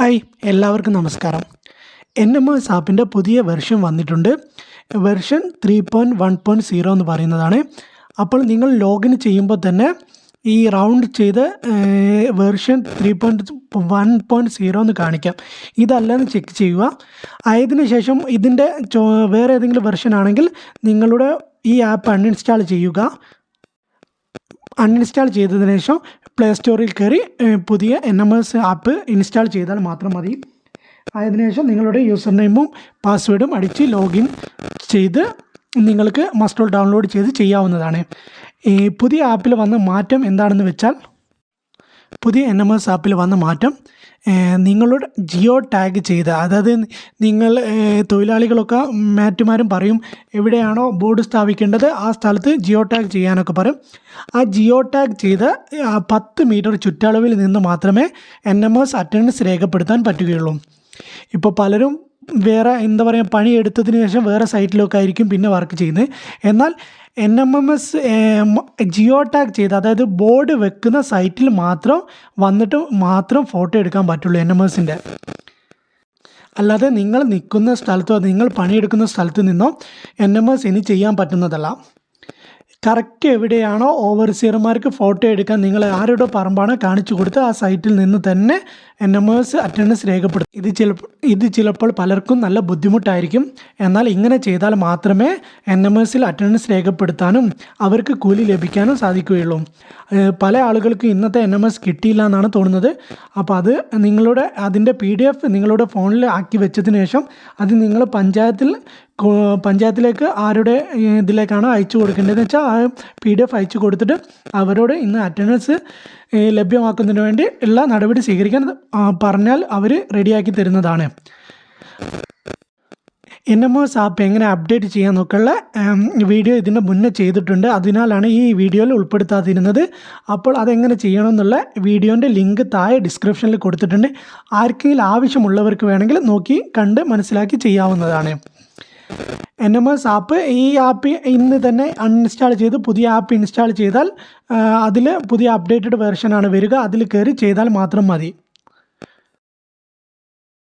Hi എല്ലാവർക്കും നമസ്കാരം. N M S ആപ്പിന്റെ പുതിയ വെർഷൻ വന്നിട്ടുണ്ട്. Version three point one point zero എന്ന് പറയുന്നതാണ്. അപ്പോൾ നിങ്ങൾ ലോഗിൻ ചെയ്യുമ്പോൾ തന്നെ ഈ റൗണ്ട് ചെയ്ത് version three point one point zero എന്ന് കാണിക്കാം. ഇതല്ലെന്ന് ചെക്ക് ചെയ്യുക. ആയതിനു ശേഷം ഇതിന്റെ വേറെ ഏതെങ്കിലും വെർഷൻ ആണെങ്കിൽ നിങ്ങളുടെ ഈ ആപ്പ് അൺഇൻസ്റ്റാൾ ചെയ്യുക. അൺഇൻസ്റ്റാൾ ചെയ്തതിനു ശേഷം പ്ലേ സ്റ്റോറിൽ കയറി പുതിയ N M S app install ചെയ്താൽ മാത്രം മതി. അതിനുശേഷം നിങ്ങളുടെ യൂസർ നെയിമും പാസ്വേഡും അടിച്ച് ലോഗിൻ ചെയ്ത് നിങ്ങൾക്ക് മസ്റ്റോൾ ഡൗൺലോഡ് ചെയ്ത് ചെയ്യാവുന്നതാണ്. ഈ പുതിയ ആപ്പിൽ വന്ന മാറ്റം എന്താണെന്ന് വെച്ചാൽ പുതിയ എൻ എം എസ് ആപ്പിൽ വന്ന മാറ്റം നിങ്ങളുടെ ജിയോ ടാഗ് ചെയ്ത അതായത് നിങ്ങൾ തൊഴിലാളികളൊക്കെ മാറ്റുമാരും പറയും എവിടെയാണോ ബോർഡ് സ്ഥാപിക്കേണ്ടത് ആ സ്ഥലത്ത് ജിയോ ടാഗ് ചെയ്യാനൊക്കെ പറയും. ആ ജിയോ ടാഗ് ചെയ്ത പത്ത് മീറ്റർ ചുറ്റളവിൽ നിന്ന് മാത്രമേ എൻ എം എസ് അറ്റൻഡൻസ് രേഖപ്പെടുത്താൻ പറ്റുകയുള്ളൂ. ഇപ്പോൾ പലരും വേറെ എന്താ പറയുക പണിയെടുത്തതിന് ശേഷം വേറെ സൈറ്റിലൊക്കെ ആയിരിക്കും പിന്നെ വർക്ക് ചെയ്യുന്നത്. എന്നാൽ N M M S geo tag ചെയ്ത് അതായത് ബോർഡ് വെക്കുന്ന സൈറ്റിൽ മാത്രം വന്നിട്ട് മാത്രം ഫോട്ടോ എടുക്കാൻ പറ്റുള്ളൂ എൻ എം എസിന്റെ അല്ലാതെ നിങ്ങൾ നിൽക്കുന്ന സ്ഥലത്തോ നിങ്ങൾ പണിയെടുക്കുന്ന സ്ഥലത്ത് നിന്നോ എൻ എം എസ് ഇനി ചെയ്യാൻ പറ്റുന്നതല്ല. കറക്റ്റ് എവിടെയാണോ ഓവർസിയർമാർക്ക് ഫോട്ടോ എടുക്കാൻ നിങ്ങൾ ആരുടെ പറമ്പാണ് കാണിച്ചു കൊടുത്ത് ആ സൈറ്റിൽ നിന്ന് തന്നെ എൻ അറ്റൻഡൻസ് രേഖപ്പെടുത്തും. ഇത് ചിലപ്പോൾ ഇത് ചിലപ്പോൾ പലർക്കും നല്ല ബുദ്ധിമുട്ടായിരിക്കും. എന്നാൽ ഇങ്ങനെ ചെയ്താൽ മാത്രമേ എൻ എം എസിൽ അറ്റൻഡൻസ് രേഖപ്പെടുത്താനും അവർക്ക് കൂലി ലഭിക്കാനും സാധിക്കുകയുള്ളൂ. പല ആളുകൾക്കും ഇന്നത്തെ എൻ എം എസ് കിട്ടിയില്ല എന്നാണ് തോന്നുന്നത്. അപ്പോൾ അത് നിങ്ങളുടെ അതിന്റെ പി ഡി എഫ് നിങ്ങളുടെ ഫോണിൽ ആക്കി വെച്ചതിന് ശേഷം അത് നിങ്ങൾ പഞ്ചായത്തിൽ പഞ്ചായത്തിലേക്ക് ആരുടെ ഇതിലേക്കാണ് അയച്ചു കൊടുക്കേണ്ടതെന്ന് വെച്ചാൽ ആ പി ഡി എഫ് അയച്ചു കൊടുത്തിട്ട് അവരോട് ഇന്ന് അറ്റൻഡൻസ് ലഭ്യമാക്കുന്നതിന് വേണ്ടി എല്ലാ നടപടി സ്വീകരിക്കാൻ പറഞ്ഞാൽ അവർ റെഡിയാക്കി തരുന്നതാണ്. എൻ എം എസ് ആപ്പ് എങ്ങനെ അപ്ഡേറ്റ് ചെയ്യാൻ നോക്കുള്ള വീഡിയോ ഇതിന്റെ മുന്നേ ചെയ്തിട്ടുണ്ട്. അതിനാലാണ് ഈ വീഡിയോയിൽ ഉൾപ്പെടുത്താതിരുന്നത്. അപ്പോൾ അതെങ്ങനെ ചെയ്യണമെന്നുള്ള വീഡിയോന്റെ ലിങ്ക് താഴെ ഡിസ്ക്രിപ്ഷനിൽ കൊടുത്തിട്ടുണ്ട്. ആർക്കെങ്കിലും ആവശ്യമുള്ളവർക്ക് വേണമെങ്കിൽ നോക്കി കണ്ട് മനസ്സിലാക്കി ചെയ്യാവുന്നതാണ്. എൻ എം എസ് ആപ്പ് ഈ ആപ്പ് ഇന്ന് തന്നെ അൺഇൻസ്റ്റാൾ ചെയ്ത് പുതിയ ആപ്പ് ഇൻസ്റ്റാൾ ചെയ്താൽ അതിൽ പുതിയ അപ്ഡേറ്റഡ് വെർഷനാണ് വരിക. അതിൽ കയറി ചെയ്താൽ മാത്രം മതി.